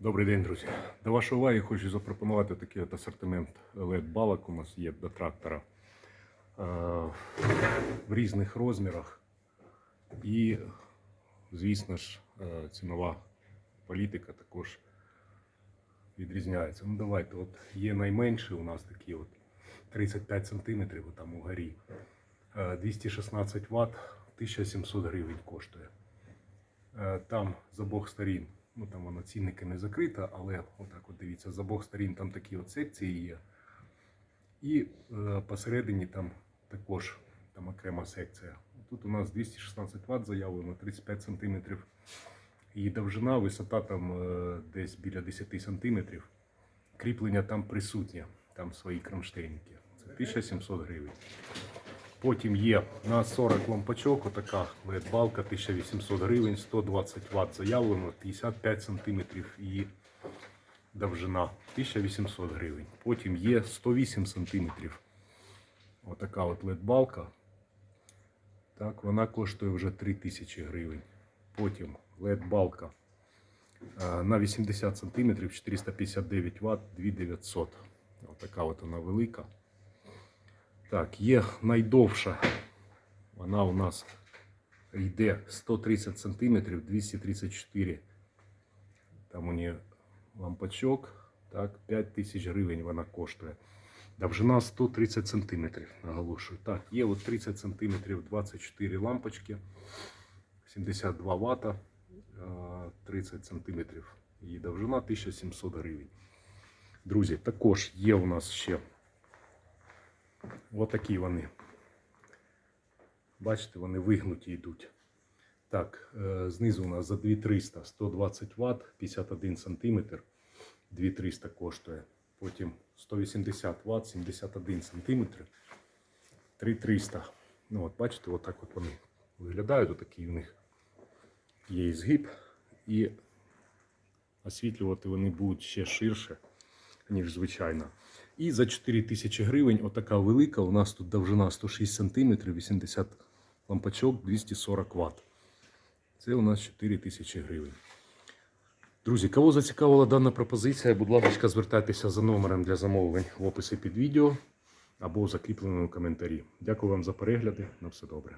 Добрий день, друзі. До вашої уваги хочу запропонувати такий от асортимент LED-балок. У нас є до трактора е, в різних розмірах. І, звісно ж, е, цінова політика також відрізняється. Ну, давайте, от є найменший у нас такі от 35 см там угорі. Е, 216 Вт, 1700 гривень коштує. Е, Там з обох сторін, ну там воно цінники не закрита, але отак от дивіться, з обох сторін там такі от секції є. І е, посередині там також там окрема секція. Тут у нас 216 Вт заявлено, 35 см. Її довжина, висота там е, десь біля 10 см. Кріплення там присутнє, там свої кронштейники. Це 1700 гривень. Потім є на 40 лампочок, отака LED-балка 1800 гривень, 120 Вт заявлено, 55 см її довжина 1800 гривень. Потім є 108 см. Отака от LED-балка. Так, вона коштує вже 3000 гривень. Потім LED-балка е, на 80 см 459 Вт 2900. Отака от вона велика. Так, є найдовша. Вона у нас йде 130 см, 234. Там у неї лампочок. Так, 5 тисяч гривень вона коштує. Довжина 130 см, наголошую. Так, є от 30 см 24 лампочки, 72 Вт, е, 30 см. Її довжина 1700 гривень. Друзі, також є у нас ще Отакі вони. Бачите, вони вигнуті йдуть. Так, е, знизу у нас за 2300 120 Вт, 51 см, 2300 коштує. Потім 180 Вт, 71 см, 3300. Ну от бачите, отак от вони виглядають. Отакий у них є і згиб. І освітлювати вони будуть ще ширше, ніж звичайно. І за 4 тисячі гривень, отака велика. У нас тут довжина 106 см, 80 лампочок, 240 Вт. Це у нас 4 тисячі гривень. Друзі, кого зацікавила дана пропозиція, будь ласка, звертайтеся за номером для замовлень в описі під відео або закріпленому коментарі. Дякую вам за перегляди. На все добре.